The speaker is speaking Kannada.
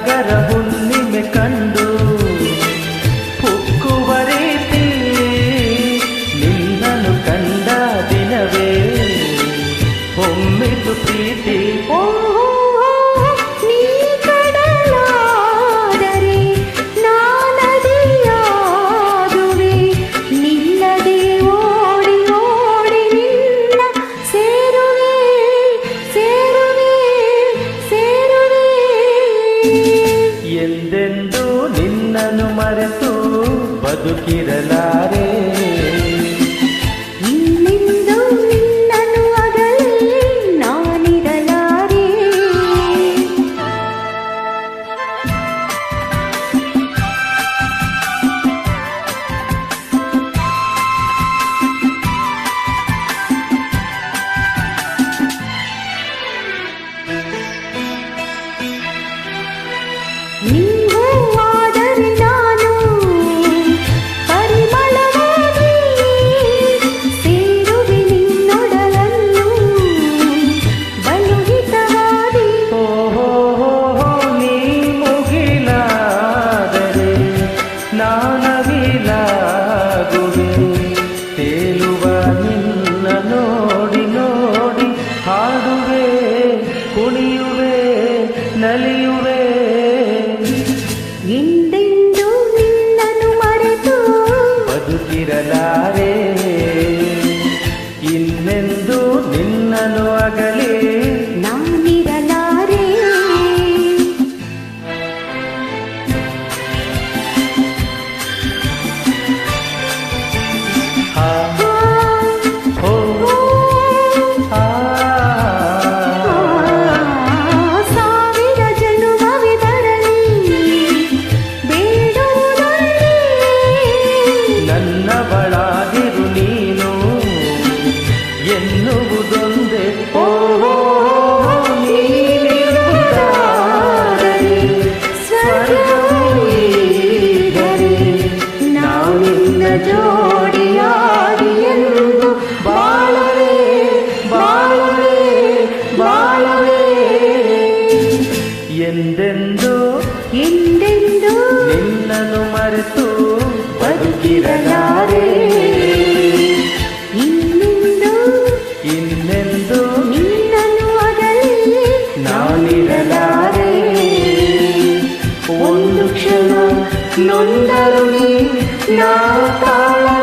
നഗര കണ്ടു ನಿನ್ನನ್ನು ಮರೆತು ಬದುಕಿರಲಾರೆ. ನಿನ್ನಿಂದು ನಿನ್ನನ್ನು ಅಗಲಿ ನಾನಿರಲಾರೆ. ನೀ ನನ್ನವಳಾಗಿರು ನೀನು ಎನ್ನುವುದೊಂದೇ ಓ ಎಂದೆಂದು ಎಂದೆಂದೋ ನಿನ್ನನ್ನು ಮರೆತು అందరు నా తాళ